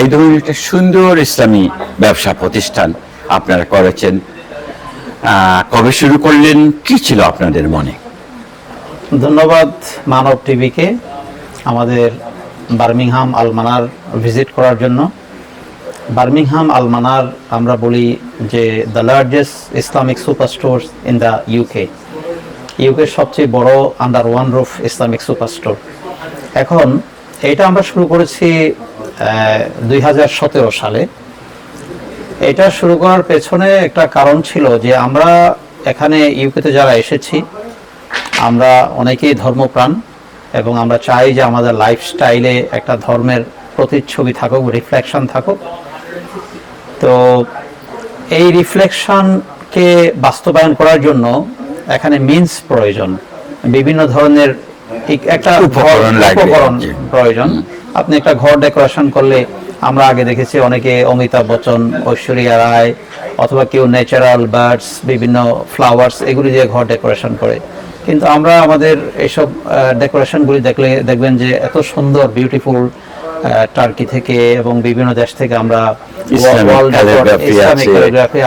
এই ধরনের একটা সুন্দর ইসলামী ব্যবসা প্রতিষ্ঠান আপনারা করেছেন। কবে শুরু করলেন? কি ছিল আপনাদের মনে? ধন্যবাদ মানব টিভিকে আমাদের বার্মিংহাম আলমানার ভিজিট করার জন্য। বার্মিংহাম আলমানার আমরা বলি যে the largest Islamic super store in the UK ইউকের সবচেয়ে বড় under one roof Islamic super store এখন এটা আমরা শুরু করেছি দুই হাজার সতেরো সালে। এটা শুরু করার পেছনে একটা কারণ ছিল যে আমরা এখানে ইউকেতে যারা এসেছি, আমরা অনেকেই ধর্মপ্রাণ এবং আমরা চাই যে আমাদের লাইফস্টাইলে একটা ধর্মের প্রতিচ্ছবি থাকুক রিফ্লেকশন থাকুক। তো এই রিফ্লেকশনকে বাস্তবায়ন করার জন্য এখানে মিন্স প্রয়োজন। বিভিন্ন ধরনের একটা উপকরণ। প্রয়োজন আপনি একটা ঘর ডেকোরেশন করলে আমরা আগে দেখেছি অনেকে অমিতাভ বচ্চন ঐশ্বরিয়া রায় অথবা কেউ ন্যাচারাল বার্ডস বিভিন্ন ফ্লাওয়ার্স এগুলি দিয়ে ঘর ডেকোরেশন করে কিন্তু আমরা আমাদের এইসব ডেকোরেশনগুলি দেখলে দেখবেন যে এত সুন্দর বিউটিফুল টার্কি থেকে এবং বিভিন্ন দেশ থেকে আমরা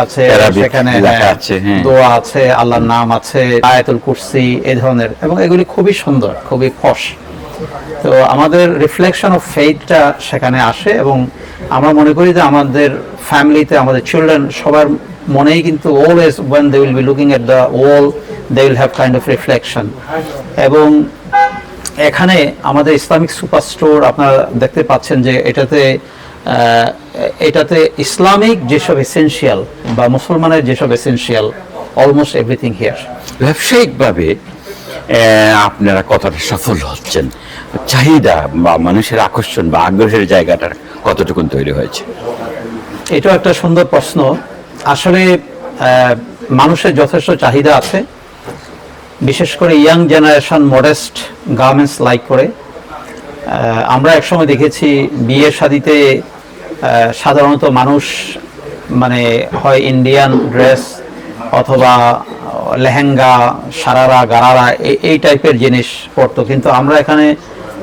আছে, সেখানে হ্যাঁ, হ্যাঁ। দোয়া আছে আল্লাহর নাম আছে আয়াতুল কুরসি এই ধরনের এবং এগুলি খুবই সুন্দর খুবই ফস তো আমাদের রিফ্লেকশন অফ ফেইথটা সেখানে আসে এবং আমরা মনে করি যে আমাদের ফ্যামিলিতে আমাদের চিলড্রেন সবার মনেই কিন্তু always when they will be looking at the wall they will have kind of reflection এবং এখানে আমাদের ইসলামিক সুপার স্টোর আপনারা দেখতে পাচ্ছেন যে এটাতে এটাতে ইসলামিক যেসব এসেনশিয়াল বা মুসলমানের যেসব এসেনশিয়াল অলমোস্ট এভরিথিং হিয়ার ব্যবসায়িকভাবে আপনারা কতটা সফল হচ্ছেন। চাহিদা বা মানুষের আকর্ষণ বা আগ্রহের জায়গাটা কতটুকুন তৈরি হয়েছে? এটাও একটা সুন্দর প্রশ্ন। আসলে মানুষের যথেষ্ট চাহিদা আছে। বিশেষ করে young generation modest garments like করে আমরা একসময় দেখেছি বিয়ে শাদিতে সাধারণত মানুষ মানে হয় ইন্ডিয়ান ড্রেস অথবা লেহেঙ্গা, সারারা, গারারা এই- টাইপের জিনিস পরতো। কিন্তু আমরা এখানে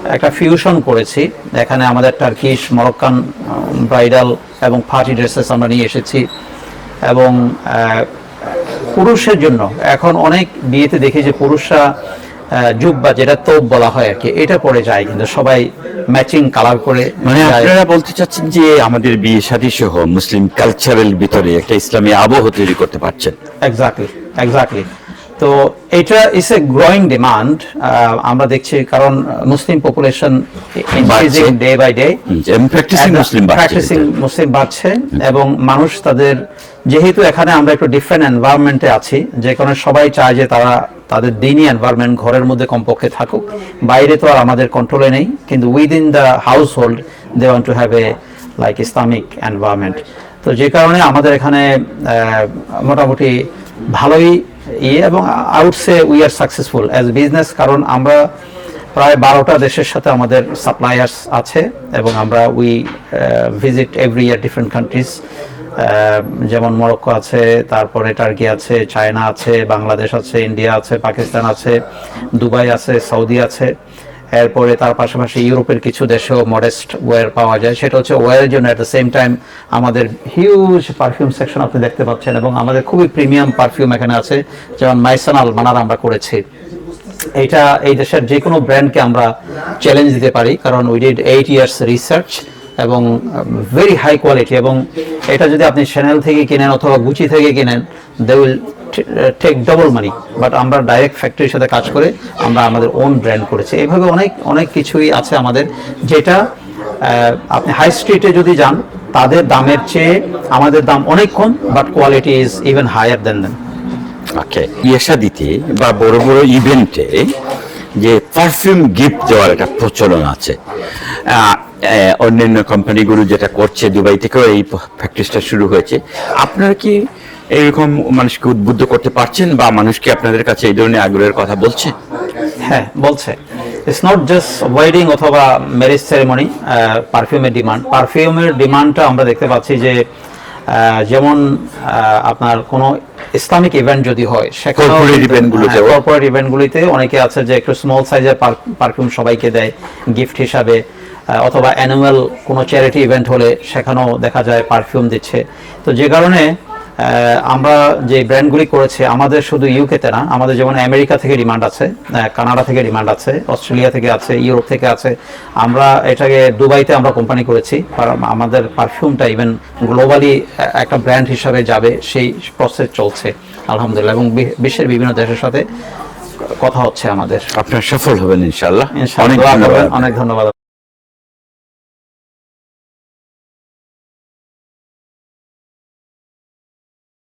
একটা ফিউশন করেছি। এখানে আমাদের টার্কিশ মরক্কান ব্রাইডাল এবং পার্টি ড্রেসেস আমরা নিয়ে এসেছি। এবং পুরুষের জন্য। এখন অনেক বিয়েতে দেখি যে পুরুষরা যুগ বা যেটা তোপ বলা হয় আর কি এটা পরে যায় কিন্তু সবাই ম্যাচিং কালার করে মানে আপনারা বলতে চাচ্ছেন যে আমাদের বিয়ে শাদী সহ মুসলিম কালচারাল ভিতরে একটা ইসলামী আবহ তৈরি করতে পারছেন। এক্স্যাক্টলি এক্স্যাক্টলি তো এটা ইস এ গ্রোয়িং ডিমান্ড আমরা দেখছি কারণ Muslim population increasing day by day practicing Muslim practicing Muslim বাড়ছে। এবং মানুষ তাদের যেহেতু এখানে আমরা একটু ডিফারেন্ট এনভায়রনমেন্টে আছি যে কারণে সবাই চায় যে তারা তাদের দিনই এনভায়রনমেন্ট ঘরের মধ্যে কমপক্ষে থাকুক। বাইরে তো আর আমাদের কন্ট্রোলে নেই কিন্তু within the house hold they want to have a like Islamic environment তো যে কারণে আমাদের এখানে মোটামুটি ভালোই ইয়ে এবং also we are successful as business কারণ আমরা প্রায় বারোটা দেশের সাথে আমাদের সাপ্লায়ার্স আছে এবং আমরা we visit every year different countries যেমন মরক্কো আছে, তারপরে টার্কি আছে চায়না আছে বাংলাদেশ আছে ইন্ডিয়া আছে পাকিস্তান আছে দুবাই আছে সৌদি আছে এরপরে তার পাশাপাশি ইউরোপের কিছু দেশেও মডেস্ট ওয়্যার পাওয়া যায়। সেটা হচ্ছে ওয়্যারের জন্য অ্যাট দ্য সেম টাইম আমাদের হিউজ পারফিউম সেকশন আপনি দেখতে পাচ্ছেন এবং আমাদের খুবই প্রিমিয়াম পারফিউম এখানে আছে, যেমন মাইসানাল মানার আমরা করেছি। এটা এই দেশের যে কোনো ব্র্যান্ডকে আমরা চ্যালেঞ্জ দিতে পারি, কারণ we did eight years research এবং ভেরি হাই কোয়ালিটি এবং এটা যদি আপনি চ্যানেল থেকে কিনেন অথবা গুচি থেকে কিনেন they will take double money but আমরা ডাইরেক্ট ফ্যাক্টরির সাথে কাজ করে আমরা আমাদের ওন ব্র্যান্ড করেছি। এইভাবে অনেক অনেক কিছুই আছে আমাদের, যেটা আপনি হাই স্ট্রিটে যদি যান, তাদের দামের চেয়ে আমাদের দাম অনেক কম but quality is even higher than than okay শাদিতে বা বড় বড় ইভেন্টে যে পারফিউম গিফট দেওয়ার একটা প্রচলন আছে। অন্যান্য কোম্পানিগুলো যেটা করছে দুবাই থেকেও এই প্র্যাকটিসটা শুরু হয়েছে। আপনারা কি এরকম মানুষকে উদ্বুদ্ধ করতে পারছেন বা মানুষকে আপনাদের কাছে এই ধরনের আগ্রহের কথা বলছে? হ্যাঁ বলছে। ইটস নট জাস্ট ওয়েডিং অথবা ম্যারেজ সেরেমনি পারফিউমের ডিমান্ড পারফিউমের ডিমান্ডটা আমরা দেখতে পাচ্ছি যে যেমন আপনার কোনো ইসলামিক ইভেন্ট যদি হয় সেখানে। কর্পোরেট ইভেন্টগুলিতে অনেকে আছে যে একটু স্মল সাইজের পারফিউম সবাইকে দেয় গিফট হিসাবে অথবা অ্যানুয়াল কোনো চ্যারিটি ইভেন্ট হলে সেখানেও দেখা যায় পারফিউম দিচ্ছে। তো যে কারণে আমরা যে ব্র্যান্ডগুলি করেছি আমাদের শুধু ইউকেতে না আমাদের যেমন আমেরিকা থেকে ডিমান্ড আছে কানাডা থেকে ডিমান্ড আছে অস্ট্রেলিয়া থেকে আছে ইউরোপ থেকে আছে আমরা এটাকে দুবাইতে আমরা কোম্পানি করেছি আমাদের পারফিউমটা ইভেন গ্লোবালি একটা ব্র্যান্ড হিসাবে যাবে সেই প্রসেস চলছে আলহামদুলিল্লাহ এবং বিশ্বের বিভিন্ন দেশের সাথে কথা হচ্ছে আমাদের। আপনার সফল হবেন ইনশাল্লাহ অনেক ধন্যবাদ। অনেক ধন্যবাদ।